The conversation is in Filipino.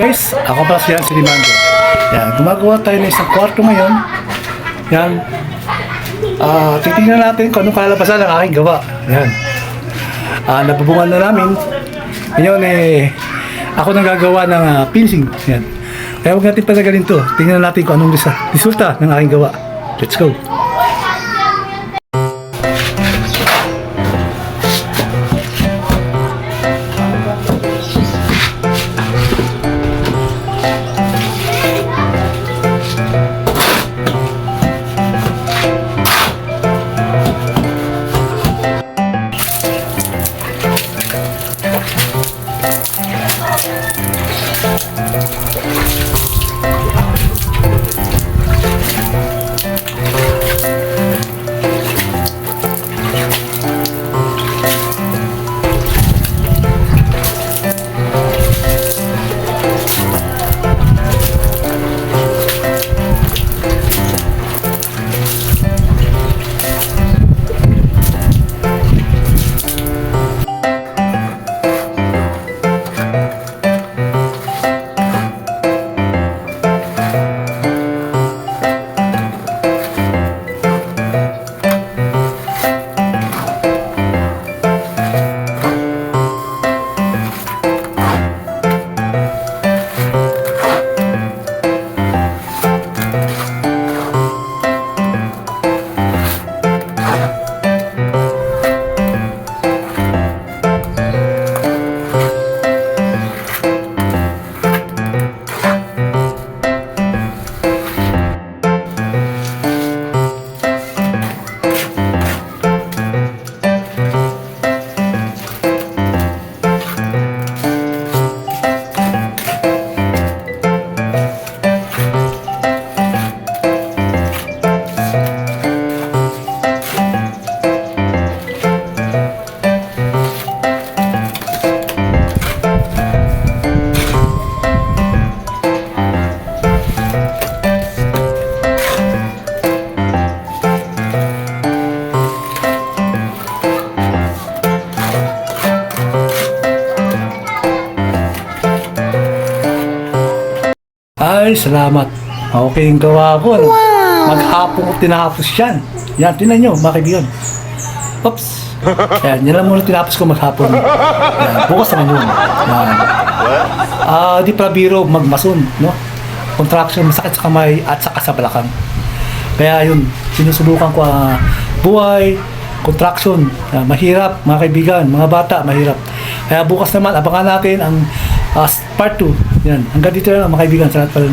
guys, ako pala si si Rimando. Yan, gumagawa tayo ng isang kwarto ngayon. Yan. Ah, titingnan natin kung anong kalalabasan ng aking gawa. Yan. Ah, nabubungan na namin. Ngayon eh, ako nang gagawa ng ah, pinching. Yan. Kaya huwag natin patagalin to. Tingnan natin kung anong resulta ng aking gawa. Let's go. Ay, salamat. Okay yung gawa ko. Ano? Maghapon ko tinapos yan. Yan, tinan nyo, mga kaibigan. Oops. Yan, yan lang muna tinapos ko maghapon. Yan, bukas naman yun. Yan. Ah, di para biro magmason, no? Contraction, masakit sa kamay at saka sa balakang. Kaya yun, sinusubukan ko ah, buhay, contraction, ah, mahirap, mga kaibigan, mga bata, mahirap. Kaya bukas naman, abangan natin ang ah, part 2. Yan, hanggang dito lang mga kaibigan sa lahat pala